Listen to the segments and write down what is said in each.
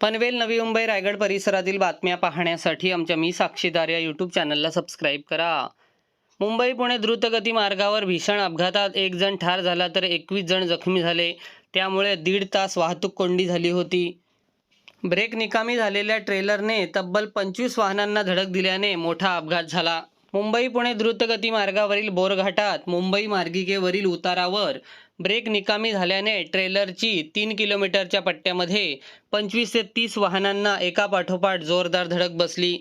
पनवेल नवी मुंबई रायगड परिसरातील बातम्या पाहण्यासाठी आमच्या मी साक्षीदार या यूट्यूब चॅनलला सबस्क्राईब करा. मुंबई पुणे द्रुतगती मार्गावर भीषण अपघातात एक जण ठार झाला तर एकवीस जण जखमी झाले. त्यामुळे दीड तास वाहतूक कोंडी झाली होती. ब्रेक निकामी झालेल्या ट्रेलरने तब्बल पंचवीस वाहनांना धडक दिल्याने मोठा अपघात झाला. मुंबई पुणे द्रुतगती मार्गावरील बोरघाटात मुंबई मार्गिकेवरील उतारावर ब्रेक निकामी झाल्याने ट्रेलरची तीन किलोमीटरच्या पट्ट्यामध्ये पंचवीस ते तीस वाहनांना एका पाठोपाठ जोरदार धडक बसली.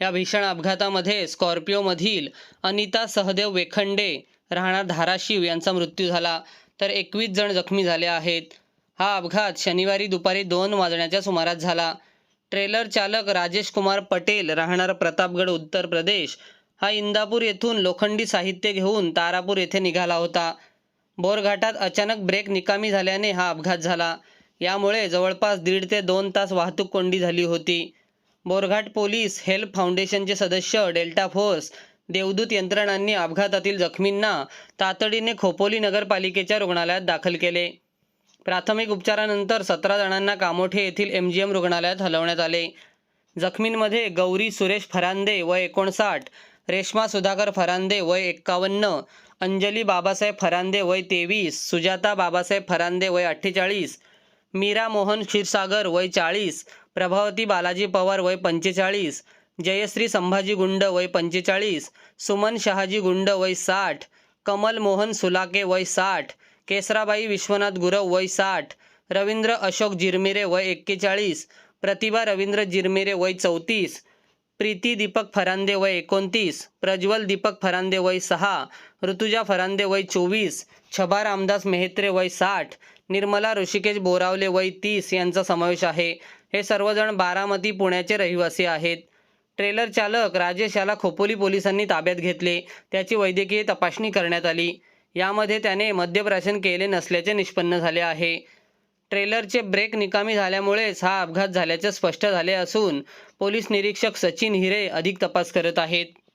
या भीषण अपघातामध्ये स्कॉर्पिओमधील अनिता सहदेव वेखंडे राहणार धाराशिव यांचा मृत्यू झाला. तर एकवीस जण जखमी झाले आहेत. हा अपघात शनिवारी दुपारी दोन वाजण्याच्या सुमारास झाला. ट्रेलर चालक राजेश कुमार पटेल राहणार प्रतापगड उत्तर प्रदेश. हा इंदापूर येथून लोखंडी साहित्य घेऊन तारापूर येथे निघाला होता. बोरघाटात अचानक ब्रेक निकामी झाल्याने हा अपघात झाला. यामुळे जवळपास दीड ते दोन तास वाहतूक कोंडी झाली होती. बोरघाट पोलीस हेल्प फाउंडेशनचे सदस्य डेल्टा फोर्स देवदूत यंत्रणांनी अपघातातील जखमींना तातडीने खोपोली नगरपालिकेच्या रुग्णालयात दाखल केले. प्राथमिक उपचारानंतर सतरा जणांना कामोठे येथील एम जी एम रुग्णालयात हलवण्यात आले. जखमींमध्ये गौरी सुरेश फरांदे वय एकोणसाठ रेश्मा सुधाकर फरांदे वय एक्कावन्न अंजली बाबासाहेब फरांदे वय तेवीस सुजाता बाबासाहेब फरांदे वय अठ्ठेचाळीस मीरा मोहन क्षीरसागर वय चाळीस प्रभावती बालाजी पवार वय पंचेचाळीस जयश्री संभाजी गुंड वय पंचेचाळीस सुमन शहाजी गुंड वय साठ कमल मोहन सुलाके वय साठ केसराबाई विश्वनाथ गुरव वय साठ रवींद्र अशोक जिरमिरे वय एक्केचाळीस प्रतिभा रवींद्र जिरमिरे वय चौतीस प्रीती दीपक फरांदे वय एकोणतीस प्रज्वल दीपक फरांदे वय सहा ऋतुजा फरांदे वय चोवीस छबा रामदास मेहत्रे वय साठ निर्मला ऋषिकेश बोरावले वय तीस यांचा समावेश आहे. हे सर्वजण बारामती पुण्याचे रहिवासी आहेत. ट्रेलर चालक राजेश याला खोपोली पोलिसांनी ताब्यात घेतले. त्याची वैद्यकीय तपासणी करण्यात आली. यामध्ये त्याने मद्यप्राशन केले नसल्याचे निष्पन्न झाले आहे. ट्रेलरचे ब्रेक निकामी झाल्यामुळेच हा अपघात झाल्याचे स्पष्ट झाले असून पोलीस निरीक्षक सचिन हिरे अधिक तपास करत आहेत.